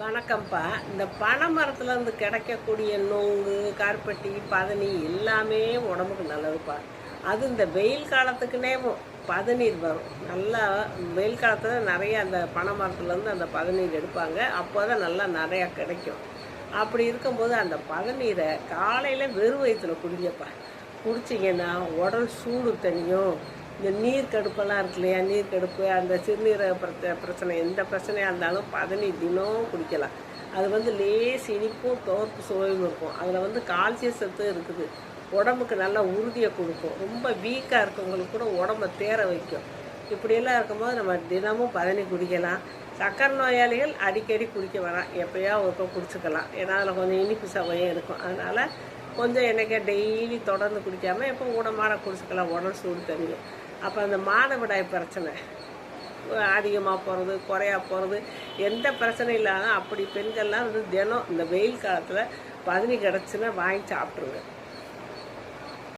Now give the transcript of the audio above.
வணக்கம்ப்பா. இந்த பனை மரத்துலேருந்து கிடைக்கக்கூடிய நொங்கு கருப்பட்டி பதனி எல்லாமே உடம்புக்கு நல்லதுப்பா. அது இந்த வெயில் காலத்துக்குனேவும் பதநீர் வரும். நல்லா வெயில் காலத்தில் நிறைய அந்த பனை மரத்துலேருந்து அந்த பதநீர் எடுப்பாங்க. அப்போ தான் நல்லா நிறையா கிடைக்கும். அப்படி இருக்கும்போது அந்த பதநீரை காலையில் வெறும் வயிற்றுல குடிங்கப்பா. குடிச்சிங்கன்னா உடல் சூடு தனியும் இந்த நீர் கடுப்பெல்லாம் இருக்கு இல்லையா? நீர் கடுப்பு அந்த சிறுநீரக பிரச்சனை எந்த பிரச்சனையாக இருந்தாலும் பதனி தினம் குடிக்கலாம். அது வந்து லேஸ் இனிப்பும் தோற்பு சுவையும் இருக்கும். அதில் வந்து கால்சிய சத்து இருக்குது. உடம்புக்கு நல்ல உறுதியை கொடுக்கும். ரொம்ப வீக்காக இருக்கவங்களுக்கு கூட உடம்பை தேர வைக்கும். இப்படியெல்லாம் இருக்கும்போது நம்ம தினமும் பதனி குடிக்கலாம். சக்கரை நோயாளிகள் அடிக்கடி குடிக்க வேணாம். எப்போயா ஒருக்க குடிச்சுக்கலாம். ஏன்னா அதில் கொஞ்சம் இனிப்பு சுவையும் இருக்கும். அதனால் கொஞ்சம் எனக்கு டெய்லி தொடர்ந்து குடிக்காமல் எப்போ ஊனமான குடிச்சுக்கலாம் உடல் சூடு தெரியும். அப்போ அந்த மாதவிடாய் பிரச்சனை அதிகமாக போகிறது குறையா போகிறது எந்த பிரச்சனையும் இல்லாத அப்படி பெண்கள்லாம் வந்து தினம் இந்த வெயில் காலத்தில் பதனி கிடச்சுன்னா வாங்கி சாப்பிட்ருவேன்